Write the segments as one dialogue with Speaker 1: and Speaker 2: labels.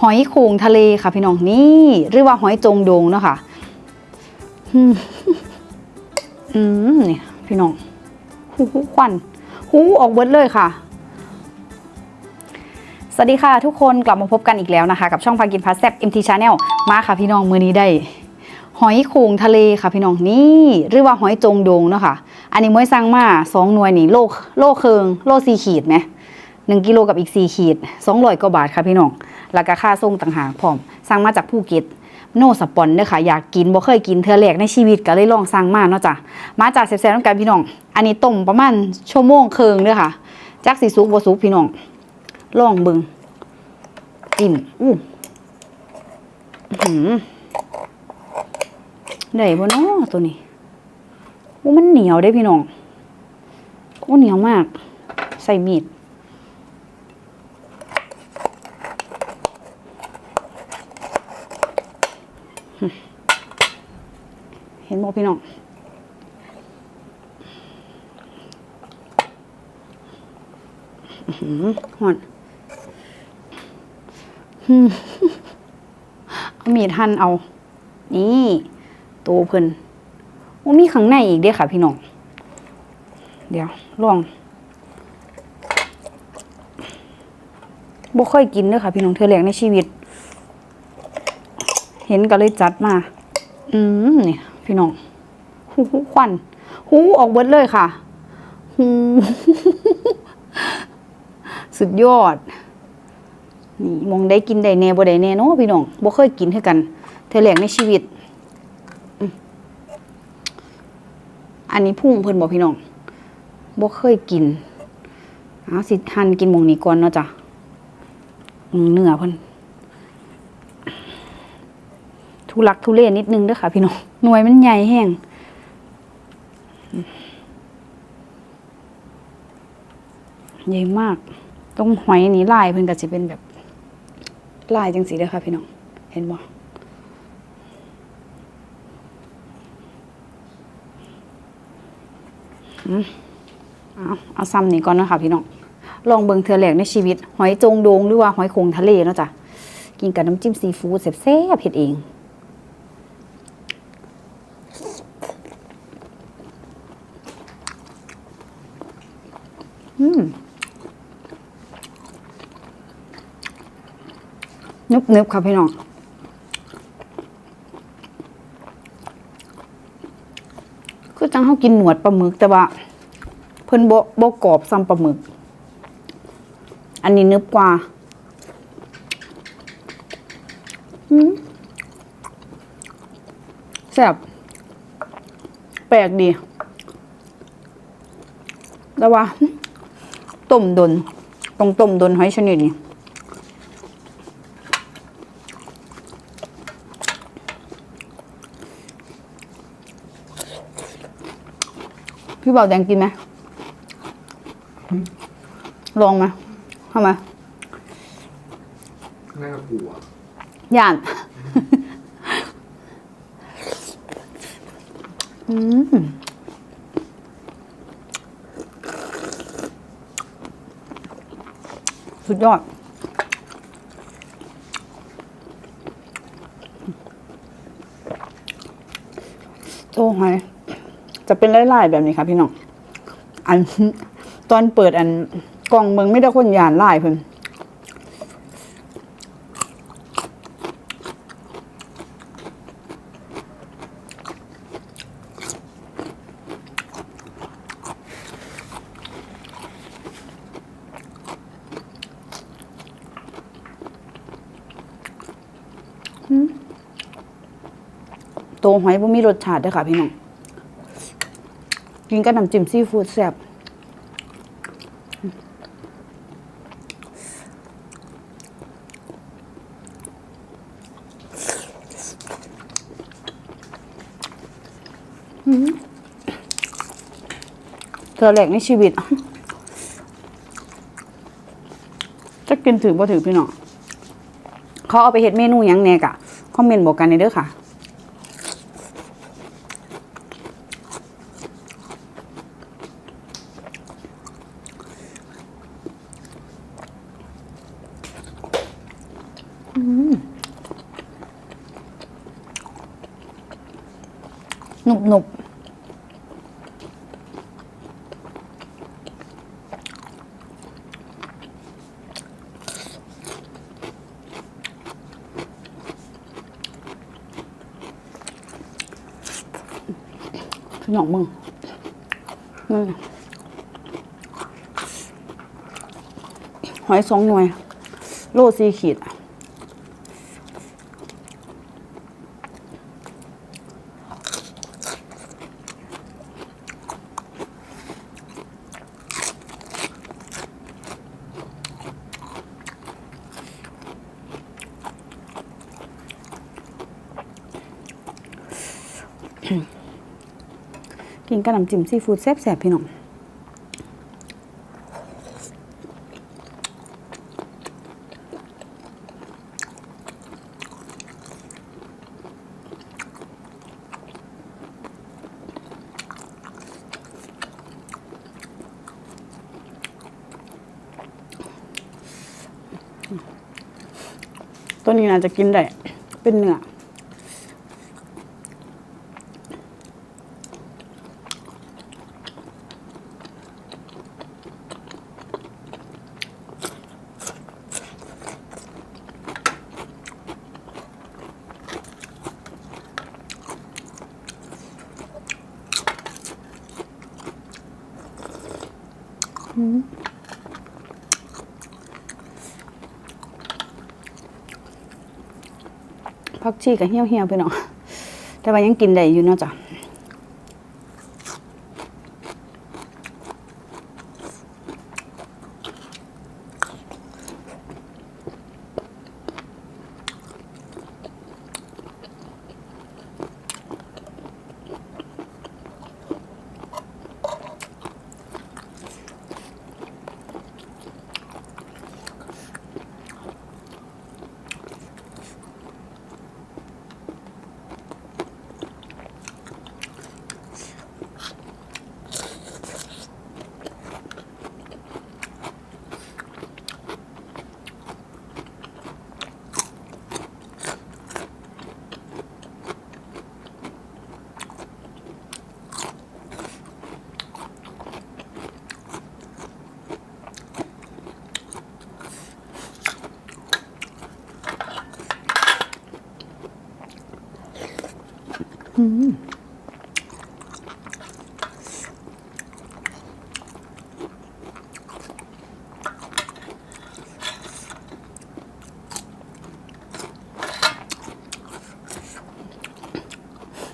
Speaker 1: หอยโขงทะเลค่ะพี่น้องนี่หรือว่าหอยจงโดงเนาะค่ะอืมนี่พี่น้องหูหูควันหูออกเบิดเลยค่ะ สวัสดีค่ะทุกคนกลับมาพบกันอีกแล้วนะคะ กับช่องพากินพาแซบ MT Channel มาค่ะพี่น้องมือนี้ได้หอยโขงทะเลค่ะพี่น้องนี่หรือว่าหอยจงโดงเนาะค่ะ อันนี้มวยสั่งมาสองหน่วยนี่โลโลเคิงโลสี่ขีดไหมหนึ่งกิโลกับอีกสี่ขีดสองร้อยกว่าบาทค่ะพี่น้อง แล้วก็ค่าส่งต่างหากพร้อมสั่งมาจากภูเก็ตโนสปอนเด้อค่ะอยากกินบ่เคยกินเธอแรกในชีวิตก็เลยลองสั่งมาเนาะจ้ะมาจากแซ่บๆน้ำกันพี่น้อง อันนี้ต้มประมาณชั่วโมงเคิงเด้อค่ะจักสีสุกบ่สุกพี่น้องลองเบิ่งอิ่มอู้หือได้บ่เนาะตัวนี้โอ้มันเหนียวได้พี่น้องโอ้เหนียวมาก ใส่มีด เห็นบ่ พี่น้องหอนมเอามีดหั่นเอา นี่ตัวเพิ่นโอ้มีข้างในอีกเด้ค่ะ พี่น้อง เดี๋ยว ลองบ่ค่อยกินเด้อค่ะ พี่น้องเธอแรกในชีวิต เห็นก็เลยจัดมา อืมนี่ พี่น้องหูควันหูออกเบิดเลยค่ะหูสุดยอด นี่มองได้กินได้แน่บ่ได้แน่เนาะพี่น้องบ่เคยกินเท่ากันเธอแหลกในชีวิต อันนี้พุ่งเพิ่นบอกพี่น้องบ่เคยกินเอาสิหั่นกินหมองนี้ก่อนเนาะจ้ะเนื้อเพิ่น ทุลักทุเลนิดนึงด้อค่ะ พี่น้องหน่วยมันใหญ่แห้งใหญ่มาก ตรงหอยนี้ลายเพิ่นก็สิเป็นแบบลายจังสีเด้อค่ะพี่น้อง เห็นบ่เอาเอาซ้ำนี่ก่อนเนะคะพี่น้อง ลองเบิ่งเทือแหลกในชีวิต หอยจงโดงหรือว่าหอยโขงทะเลเนาะจ้ะ กินกับน้ำจิ้มซีฟู้ดแซ่บๆเผ็ดเอง อืม นึบๆค่ะพี่น้องคือจังเขากินหนวดปลาหมึกแต่ว่า เพิ่นบ่บ่กรอบซ้ำปลาหมึก อันนี้นึบกว่าอืมแซ่บแปลกดี แต่ว่าต้มดนตรงต้มดนหอยชนิดนี้ พี่เบาแดงกินไหมลองไหมทำไม
Speaker 2: น่ากลัว
Speaker 1: ย่านอืมสุดยอดโจ้หอย จะเป็นไล่ๆแบบนี้ค่ะพี่น้องอันตอนเปิดอันกล่องเมืองไม่ได้คนยานไล่เพิ่นตัวหอยบ่มีรสชาติด้วยค่ะพี่น้อง กินกับน้ำจิ้มซีฟู้ดแซ่บเธอแหลกในชีวิต จะกินถือบ่ถือพี่น้องเขาเอาไปเฮ็ดเมนูยังแน่กะคอมเมนต์บอกกันในเด้อค่ะ อื หนุบหนองมึงมึงหอยสองหน่วย โลสี่ขีด กินกับน้ำจิ้มซีฟู้ดแซ่บๆพี่น้องตัวนี้น่าจะกินได้เป็นเนื้อ พักชีกับเหี่ยวเหี่ยวๆไปหน่อยแต่ว่ายังกินได้อยู่เนาะจ้ะ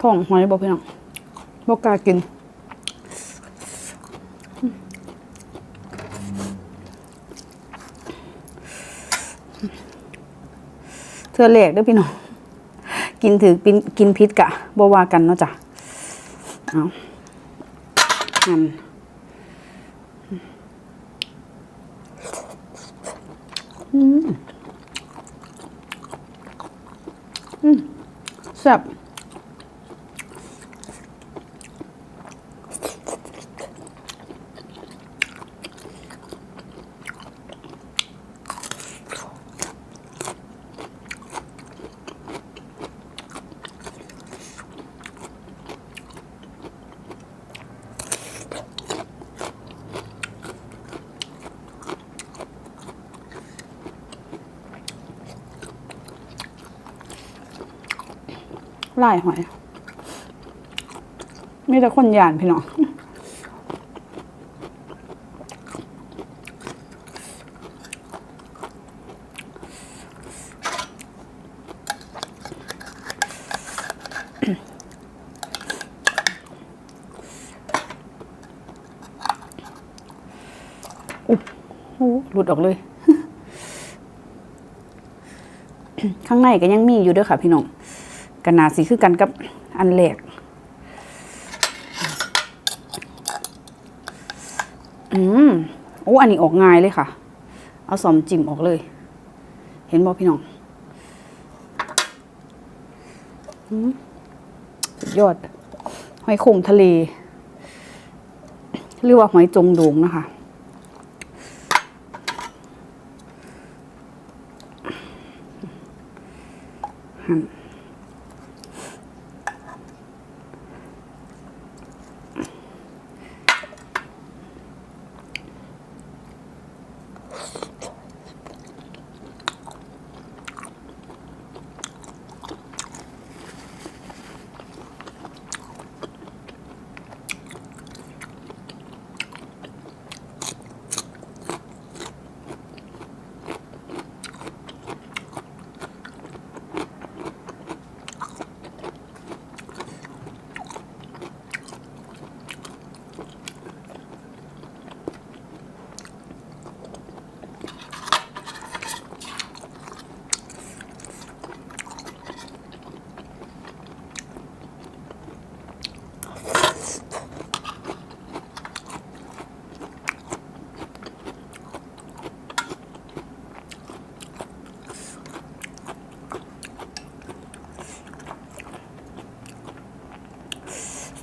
Speaker 1: ท้องหอยบ่พี่น้องบ่กล้ากินเธอแหลกเด้วยพี่น้องกินถือกินกินพิษกะบ่ว่ากันเนาะจ้ะเอาหั่นอืมอืมแซ่บ ลายหอย มีแต่คนยานพี่น้องอุ๊บโอ้หลุดออกเลย ข้างในก็ยังมีอยู่เด้วยค่ะพี่น้อง กันนาสีคือกันกับอันแรกอืมโอ้อันนี้ออกง่ายเลยค่ะ เอาสอมจิ้มออกเลย เห็นบ่พี่น้องอืมสุดยอดหอยโข่งทะเลเรียกว่าหอยจงโดงนะคะ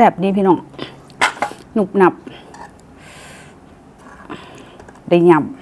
Speaker 1: ซ่บดีพี่น้องหนุบหนับ ได้ยำ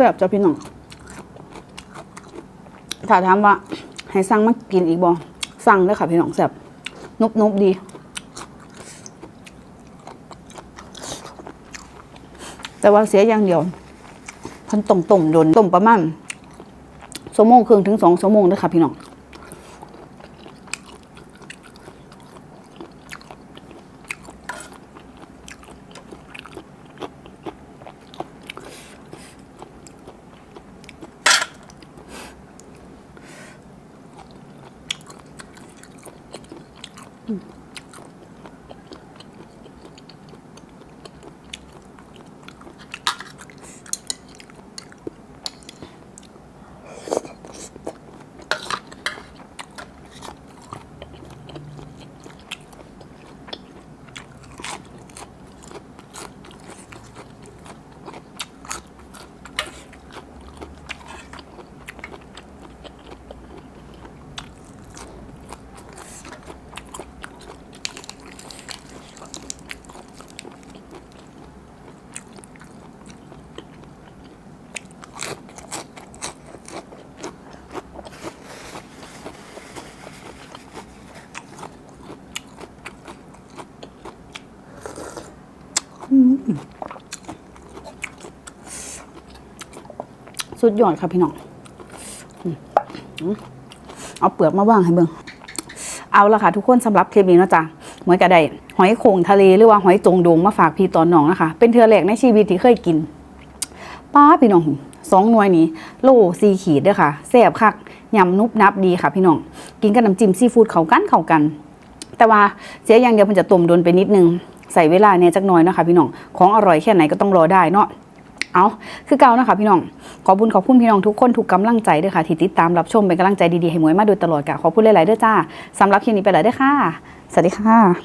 Speaker 1: แซ่บจ้ะพี่น้อง ถ้าถามว่า ให้สั่งมากินอีกบ่สั่งเด้ค่ะพี่น้องแซ่บนุบนุบดี แต่ว่าเสียอย่างเดียวพันต้มต้มโดนต้มประมาณชั่วโมงครึ่งถึงสองชั่วโมงเด้ค่ะพี่น้อง สุดยอดค่ะพี่น้องเอาเปลือกมาว่างให้เบิ่งเอาละค่ะทุกคนสำหรับคลิปนี้นะจ๊ะเหมือนกับได้หอยโข่งทะเลหรือว่าหอยจงดงมาฝากพี่ตอนน้องนะคะ เป็นเทือแรกในชีวิตที่เคยกินป้าพี่น้องสองหน่วยนี้โลซีขีดเด้อค่ะแซ่บคักยำนุบนับดีค่ะพี่น้อง กินกับน้ำจิ้มซีฟู้ดเข้ากันเข้ากัน แต่ว่าเสียอย่างเดียวมันจะต้มโดนไปนิดนึง ใส่เวลาเนี่ยจักหน่อยนะคะพี่น้อง ของอร่อยแค่ไหนก็ต้องรอได้เนาะ เอาคือเก่านะคะพี่น้อง ขอบุญขอบคุณพี่น้องทุกคนทุกกำลังใจด้วยค่ะ ที่ติดตามรับชมเป็นกำลังใจดีๆให้หมวยมาโดยตลอดค่ะ ขอบคุณหลายๆด้วยจ้าสำหรับคลิปนี้ไปแล้วด้วยค่ะ สวัสดีค่ะ